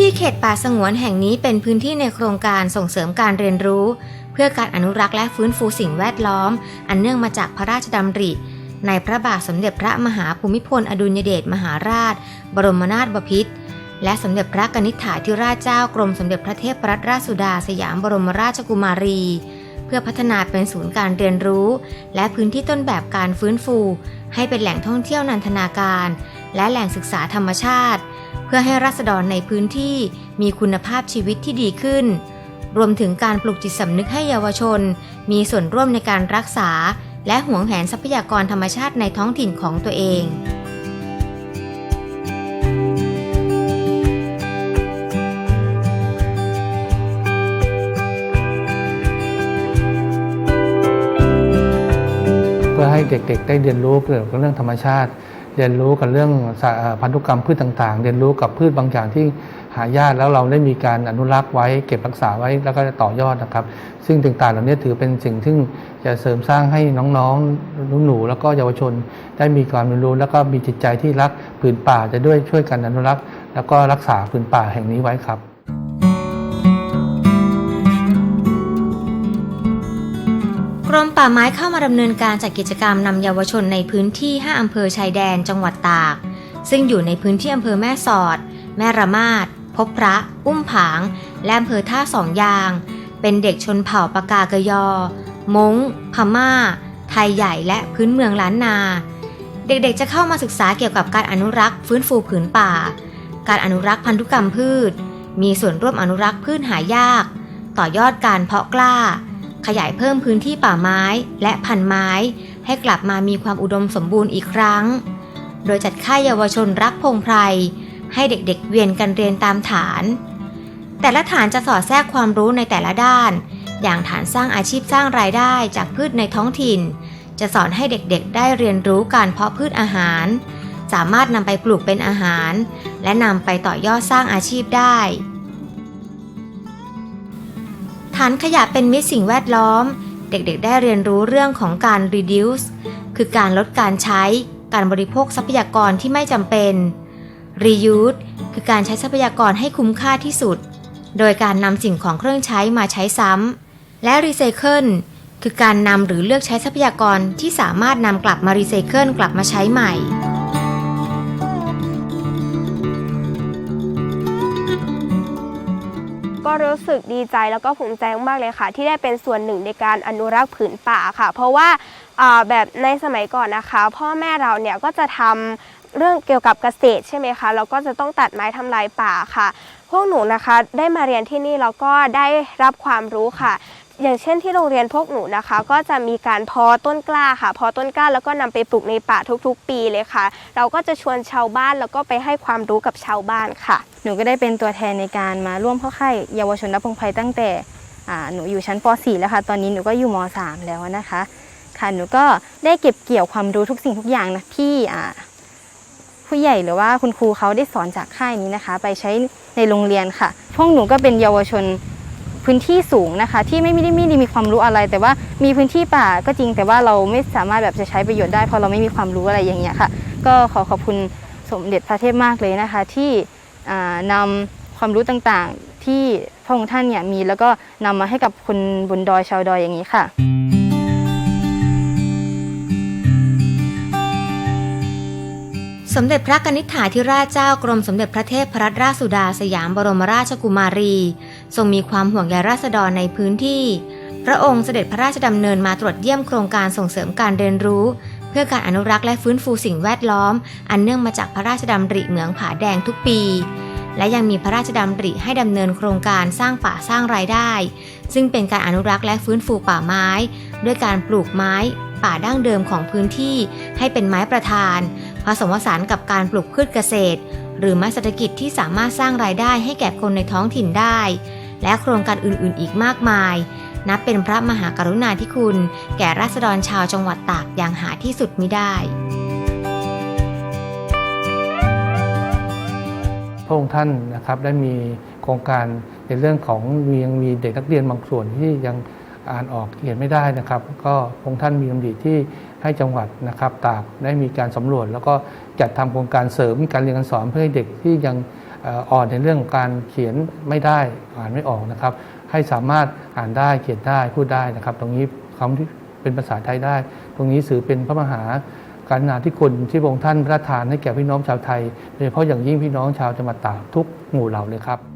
ที่เขตป่าสงวนแห่งนี้เป็นพื้นที่ในโครงการส่งเสริมการเรียนรู้ เพื่อการอนุรักษ์และฟื้นฟูสิ่งแวดล้อม อันเนื่องมาจากพระราชดำริ ในพระบาทสมเด็จพระมหาภูมิพลอดุลยเดชมหาราช บรมนาถบพิตรและสมเด็จพระกนิษฐาธิราชเจ้ากรมสมเด็จพระเทพรัตนราชสุดาสยามบรมราชกุมารี เพื่อพัฒนาเป็นศูนย์การเรียนรู้ และพื้นที่ต้นแบบการฟื้นฟู ให้เป็นแหล่งท่องเที่ยวนันทนาการ และแหล่งศึกษาธรรมชาติ เพื่อให้รัษฎรในพื้นที่มีคุณภาพชีวิตที่ดีขึ้น รวมถึงการปลุกจิตสำนึกให้เยาวชน มีส่วนร่วมในการรักษา และหวงแหนทรัพยากรธรรมชาติในท้องถิ่นของตัวเองเพื่อให้เด็กๆ ได้เรียนรู้เกี่ยวกับเรื่องธรรมชาติ เรียนรู้กับเรื่องพันธุกรรมพืชต่างๆ เรียนรู้กับพืชบางอย่างที่หายากแล้วเราได้มีการอนุรักษ์ไว้เก็บรักษาไว้แล้วก็จะต่อยอดนะครับ ซึ่งต่างๆเหล่านี้ถือเป็นสิ่งที่จะเสริมสร้างให้น้องๆหนูๆแล้วก็เยาวชน ได้มีความเรียนรู้แล้วก็มีจิตใจที่รักผืนป่าจะด้วยช่วยกันอนุรักษ์ แล้วก็รักษาผืนป่าแห่งนี้ไว้ครับ รมป่าไม้เข้ามาดำเนินการจัดกิจกรรมนำเยาวชนในพื้นที่ 5 อำเภอชายแดนจังหวัดตาก ซึ่งอยู่ในพื้นที่อำเภอแม่สอด แม่ระมาด พบพระ อุ้มผาง และอำเภอท่าสองยาง เป็นเด็กชนเผ่าปากากยอ มง้งพม่า ไทยใหญ่และพื้นเมืองล้านนา เด็กๆจะเข้ามาศึกษาเกี่ยวกับการอนุรักษ์ฟื้นฟูผืนป่า การอนุรักษ์พันธุกรรมพืช มีส่วนร่วมอนุรักษ์พืชหายาก ต่อยอดการเพาะกล้า ขยายเพิ่มพื้นที่ป่าไม้และพันไม้ ให้กลับมามีความอุดมสมบูรณ์อีกครั้ง โดยจัดค่ายเยาวชนรักพงไพร ให้เด็กๆเวียนกันเรียนตามฐาน แต่ละฐานจะสอดแทรกความรู้ในแต่ละด้าน อย่างฐานสร้างอาชีพสร้างรายได้จากพืชในท้องถิ่น จะสอนให้เด็กๆ ได้เรียนรู้การเพาะพืชอาหาร สามารถนำไปปลูกเป็นอาหาร และนำไปต่อยอดสร้างอาชีพได้ ฐานขยะเป็นมิตรสิ่งแวดล้อม เด็กๆ ได้เรียนรู้เรื่องของการ reduce คือการลดการใช้ การบริโภคทรัพยากรที่ไม่จำเป็น reuse คือการใช้ทรัพยากรให้คุ้มค่าที่สุด โดยการนำสิ่งของเครื่องใช้มาใช้ซ้ำ และ recycle คือการนำหรือเลือกใช้ทรัพยากรที่สามารถนำกลับมา recycle กลับมาใช้ใหม่ ก็รู้สึกดีใจแล้วก็ภูมิใจมากเลยค่ะ ที่ได้เป็นส่วนหนึ่งในการอนุรักษ์ผืนป่าค่ะ เพราะว่าแบบในสมัยก่อนนะคะ พ่อแม่เราเนี่ยก็จะทำเรื่องเกี่ยวกับเกษตรใช่ไหมคะแล้วก็จะต้องตัดไม้ทำลายป่าค่ะ พวกหนูนะคะได้มาเรียนที่นี่แล้วก็ได้รับความรู้ค่ะ อย่างเช่นที่โรงเรียนพวกหนูนะคะ ก็จะมีการเพอต้นกล้าค่ะเพอต้นกล้าแล้วก็นำไปปลูกในป่าทุกๆ ปีเลยค่ะ เราก็จะชวนชาวบ้านแล้วก็ไปให้ความรู้กับชาวบ้านค่ะ หนูก็ได้เป็นตัวแทนในการมาร่วมเข้าค่ายเยาวชนรับพงภัยตั้งแต่หนูอยู่ชั้นป .4 แล้วค่ะ ตอนนี้หนูก็อยู่ม .3 แล้วนะคะค่ะหนูก็ได้เก็บเกี่ยวความรู้ทุกสิ่งทุกอย่างนะที่ผู้ใหญ่หรือว่าคุณครูเขาได้สอนจากค่ายนี้นะคะ ไปใช้ในโรงเรียนค่ะ พวกหนูก็เป็นเยาวชน พื้นที่สูงนะคะ ที่ไม่ได้ไม่ได้มีความรู้อะไร แต่ว่ามีพื้นที่ป่าก็จริง แต่ว่าเราไม่สามารถแบบจะใช้ประโยชน์ได้เพราะเราไม่มีความรู้อะไรอย่างเงี้ยค่ะ ก็ขอขอบคุณสมเด็จพระเทพมากเลยนะคะ ที่อ่านำความรู้ต่างๆที่พระองค์ท่านเนี่ยมีแล้วก็นำมาให้กับคนบนดอยชาวดอยอย่างนี้ค่ะสมเด็จพระกนิษฐาธิราชเจ้ากรมสมเด็จพระเทพรัตนราชสุดาสยามบรมราชกุมารี ทรงมีความห่วงใยราษฎรในพื้นที่ พระองค์เสด็จพระราชดำเนินมาตรวจเยี่ยมโครงการส่งเสริมการเรียนรู้ เพื่อการอนุรักษ์และฟื้นฟูสิ่งแวดล้อม อันเนื่องมาจากพระราชดำริเหมืองผาแดงทุกปี และยังมีพระราชดำริให้ดำเนินโครงการสร้างป่าสร้างรายได้ ซึ่งเป็นการอนุรักษ์และฟื้นฟูป่าไม้ ด้วยการปลูกไม้ป่าดั้งเดิมของพื้นที่ให้เป็นไม้ประธาน ผสมผสานกับการปลูกพืชเกษตร รือไม้เศรษฐกิจที่สามารถสร้างรายได้ให้แก่คนในท้องถิ่นได้ และโครงการอื่นๆ อีกมากมาย นับเป็นพระมหากรุณาธิคุณ แก่ราษฎรชาวจังหวัดตากอย่างหาที่สุดมิได้พระองค์ท่านนะครับได้มีโครงการในเรื่องของมียังมีเด็กนักเรียนบางส่วนที่ยัง อ่านออกเขียนไม่ได้นะครับ ก็พระองค์ท่านมีดำริที่ให้จังหวัดนะครับตากได้มีการสำรวจ แล้วก็จัดทำโครงการเสริมการเรียนการสอนเพื่อให้เด็กที่ยังอ่อนในเรื่องการเขียนไม่ได้อ่านไม่ออกนะครับ ให้สามารถอ่านได้เขียนได้พูดได้นะครับ ตรงนี้คำที่เป็นภาษาไทยได้ ตรงนี้สื่อเป็นพระมหาการงานที่คุณที่พระองค์ท่านพระทานให้แก่พี่น้องชาวไทยโดยเฉพาะอย่างยิ่งพี่น้องชาวจังหวัดตากทุกหมู่เหล่าเลยครับ